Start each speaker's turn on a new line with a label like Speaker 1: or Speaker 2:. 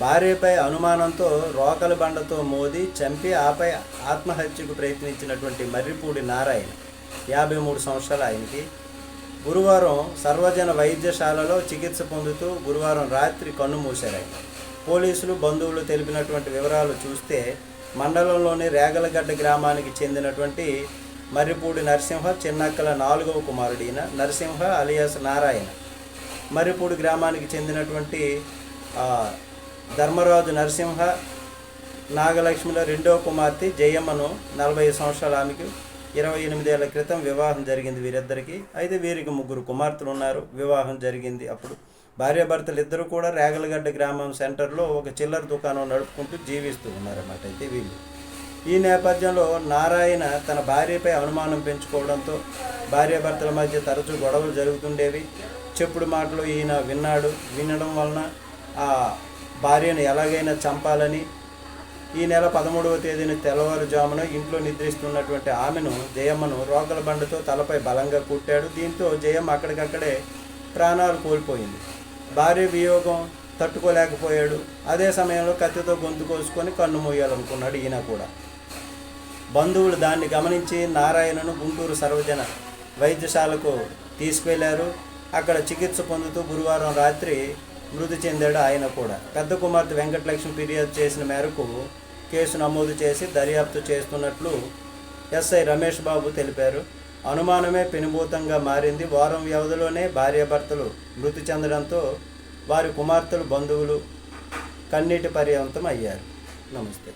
Speaker 1: భార్యపై అనుమానంతో రోకల బండతో మోది చంపి ఆపై ఆత్మహత్యకు ప్రయత్నించినటువంటి మర్రిపూడి నారాయణ యాభై మూడు సంవత్సరాల ఆయనకి. గురువారం సర్వజన వైద్యశాలలో చికిత్స పొందుతూ గురువారం రాత్రి కన్ను మూశారు ఆయన. పోలీసులు బంధువులు తెలిపినటువంటి వివరాలు చూస్తే మండలంలోని రేగలగడ్డ గ్రామానికి చెందినటువంటి మర్రిపూడి నరసింహ చిన్నక్కల నాలుగవ కుమారుడైన నరసింహ అలియాస్ నారాయణ. మర్రిపూడి గ్రామానికి చెందినటువంటి ధర్మరాజు నరసింహ నాగలక్ష్మిలో రెండవ కుమార్తె జయమ్మను నలభై సంవత్సరాల ఆమెకు ఇరవై ఎనిమిదేళ్ళ క్రితం వివాహం జరిగింది వీరిద్దరికీ. అయితే వీరికి ముగ్గురు కుమార్తెలు ఉన్నారు. వివాహం జరిగింది అప్పుడు. భార్యాభర్తలు ఇద్దరు కూడా రేగలగడ్డ గ్రామం సెంటర్లో ఒక చిల్లర దుకాణం నడుపుకుంటూ జీవిస్తూ ఉన్నారన్నమాట అయితే వీళ్ళు. ఈ నేపథ్యంలో నారాయణ తన భార్యపై అనుమానం పెంచుకోవడంతో భార్యాభర్తల మధ్య తరచూ గొడవలు జరుగుతుండేవి. చెప్పుడు మాటలు ఈయన విన్నాడు. వినడం వలన ఆ భార్యను ఎలాగైనా చంపాలని ఈ నెల పదమూడవ తేదీన తెల్లవారుజామున ఇంట్లో నిద్రిస్తున్నటువంటి ఆమెను జయమ్మను రోకల బండతో తలపై బలంగా కుట్టాడు. దీంతో జయమ్మ అక్కడికక్కడే ప్రాణాలు కోల్పోయింది. భార్య వియోగం తట్టుకోలేకపోయాడు. అదే సమయంలో కత్తితో గొంతు కోసుకొని కన్ను మూయాలనుకున్నాడు ఈయన కూడా. బంధువులు దాన్ని గమనించి నారాయణను గుంటూరు సర్వజన వైద్యశాలకు తీసుకువెళ్ళారు అక్కడ చికిత్స పొందుతూ గురువారం రాత్రి మృతి చెందాడు ఆయన కూడా. పెద్ద కుమార్తె వెంకటలక్ష్మి ఫిర్యాదు చేసిన మేరకు కేసు నమోదు చేసి దర్యాప్తు చేస్తున్నట్లు ఎస్ఐ రమేష్ బాబు తెలిపారు. అనుమానమే పెనుభూతంగా మారింది. వారం వ్యవధిలోనే భార్యాభర్తలు మృతి చెందడంతో వారి కుమార్తెలు బంధువులు కన్నీటి పర్యంతం అయ్యారు నమస్తే.